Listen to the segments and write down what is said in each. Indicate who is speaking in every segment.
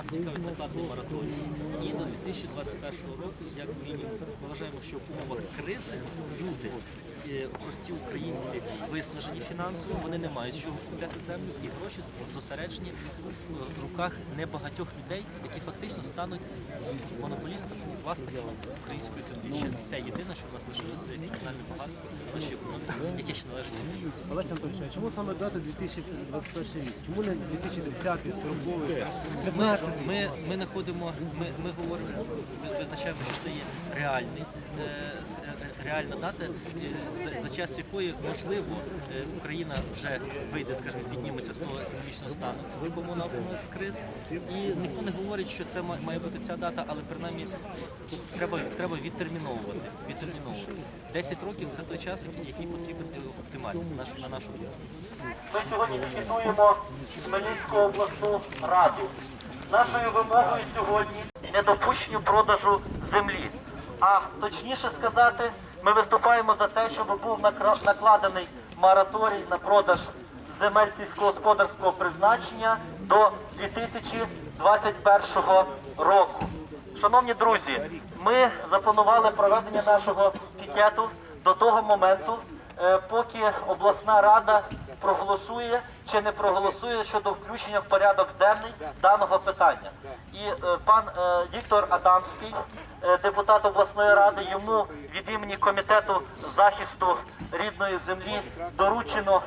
Speaker 1: нас цікавить накладний мораторій. І до 2021 року, як мінімум, ми вважаємо, що в умовах кризи люди, е, прості українці, виснажені фінансово, вони не мають з чого купляти землю, і гроші зосереджені в в руках небагатьох людей, які фактично стануть монополістами, власниками української землі. Ще те єдине, що в нас лишилося як національне багатство в нашій економіці, яке ще належить.
Speaker 2: Олеся Анатольович, а чому саме дата 2021 рік? Чому не 2030, 40, 15?
Speaker 1: Ми, ми знаходимо, ми, ми говоримо, визначаємо, що це є реальний, е, е, реальна дата, за, за час якої можливо е, Україна вже вийде, скажімо, підніметься з того економічного стану, в якому вона з криз. І ніхто не говорить, що це має бути ця дата, але принаймні треба, треба відтерміновувати. відтерміновувати. 10 років це той час, який, потрібен оптимально на нашу думку.
Speaker 3: Ми сьогодні звітуємо Хмельницьку обласну раду. Нашою вимогою сьогодні недопущенню продажу землі. А точніше сказати, ми виступаємо за те, щоб був накладений мораторій на продаж земель сільськогосподарського призначення до 2021 року. Шановні друзі, ми запланували проведення нашого пікету до того моменту, е, поки обласна рада проголосує чи не проголосує щодо включення в порядок денний даного питання. І е, пан е, Віктор Адамський, е, депутат обласної ради, йому від імені комітету захисту рідної землі доручено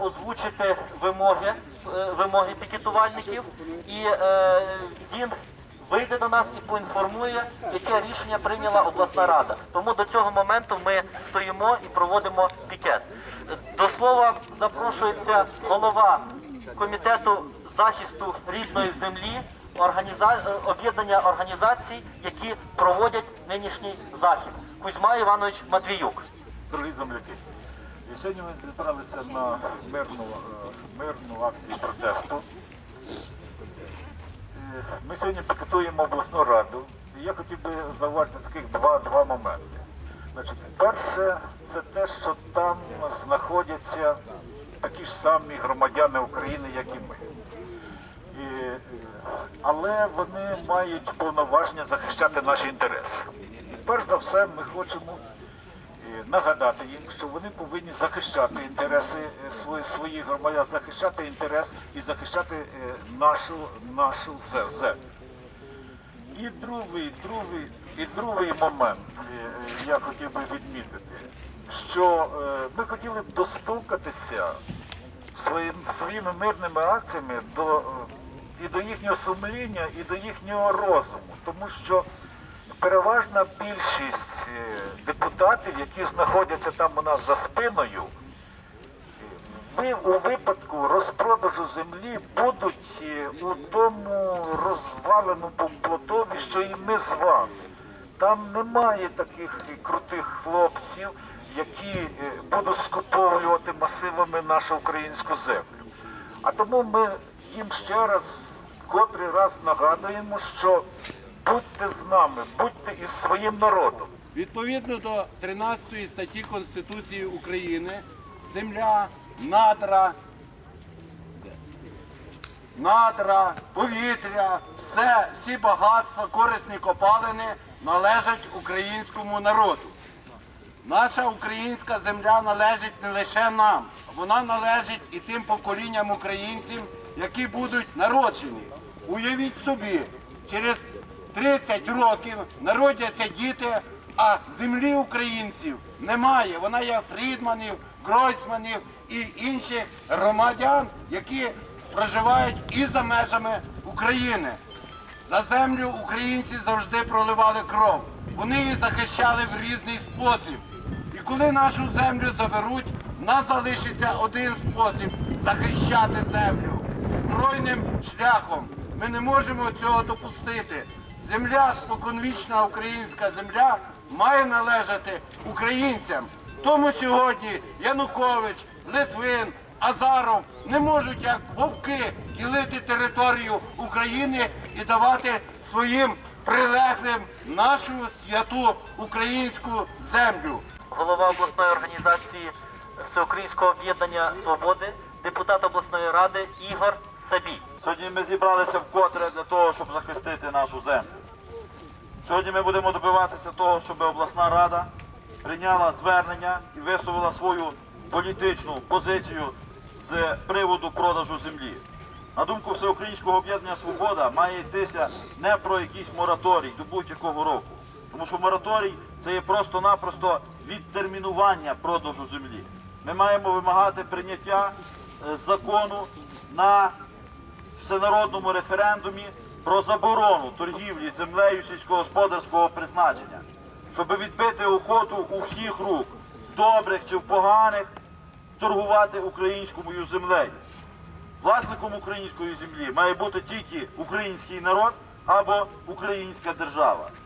Speaker 3: озвучити вимоги, вимоги пікетувальників, і він вийде до нас і поінформує, яке рішення прийняла обласна рада. Тому до цього моменту ми стоїмо і проводимо пікет. До слова запрошується голова комітету захисту рідної землі, організа... е, об'єднання організацій, які проводять нинішній захід. Кузьма Іванович Матвіюк.
Speaker 4: Дорогі земляки, і сьогодні ми зібралися на мирну, е, мирну акцію протесту. Ми сьогодні пікетуємо обласну раду. І я хотів би зауважити таких два, два моменти. Значить, перше, це те, що там знаходяться такі ж самі громадяни України, як і ми. І, е, але вони мають повноваження захищати наші інтереси. І перш за все ми хочемо нагадати їм, що вони повинні захищати інтереси е, свої- своїх громадян, захищати інтерес і захищати е, нашу, нашу землю. І другий, другий, і другий момент е, я хотів би відмітити, що ми хотіли б достукатися своїм, своїми мирними акціями до, і до їхнього сумління, і до їхнього розуму, тому що переважна більшість е, депутатів, які знаходяться там у нас за спиною, ви у випадку розпродажу землі будуть е, у тому розваленому плотові, що і ми з вами. Там немає таких е, крутих хлопців, які будуть скуповувати масивами нашу українську землю. А тому ми їм ще раз, котрий раз нагадуємо, що будьте з нами, будьте із своїм народом.
Speaker 5: Відповідно до 13 статті Конституції України, земля, надра, надра, повітря, все, всі багатства, корисні копалини належать українському народу. Наша українська земля належить не лише нам, вона належить і тим поколінням українців, які будуть народжені. Уявіть собі, через 30 років народяться діти, а землі українців немає. Вона є Фрідманів, Гройсманів і інших громадян, які проживають і за межами України. За землю українці завжди проливали кров. Вони її захищали в різний спосіб. І коли нашу землю заберуть, в нас залишиться один спосіб захищати землю збройним шляхом. Ми не можемо цього допустити. Земля, споконвічна українська земля, має належати українцям. Тому сьогодні Янукович, Литвин, Азаров не можуть як вовки ділити територію України і давати своїм прилеглим нашу святу українську землю.
Speaker 3: голова обласної організації Всеукраїнського об'єднання свободи депутат обласної ради Ігор Сабій.
Speaker 6: Сьогодні ми зібралися вкотре для того, щоб захистити нашу землю. Сьогодні ми будемо добиватися того, щоб обласна рада прийняла звернення і висловила свою політичну позицію з приводу продажу землі. На думку Всеукраїнського об'єднання Свобода має йтися не про якийсь мораторій до будь-якого року. Тому що мораторій це є просто-напросто відтермінування продажу землі. Ми маємо вимагати прийняття закону на всенародному референдумі про заборону торгівлі землею сільськогосподарського призначення, щоб відбити охоту у всіх рук, в добрих чи в поганих, торгувати українською землею. Власником української землі має бути тільки український народ або українська держава.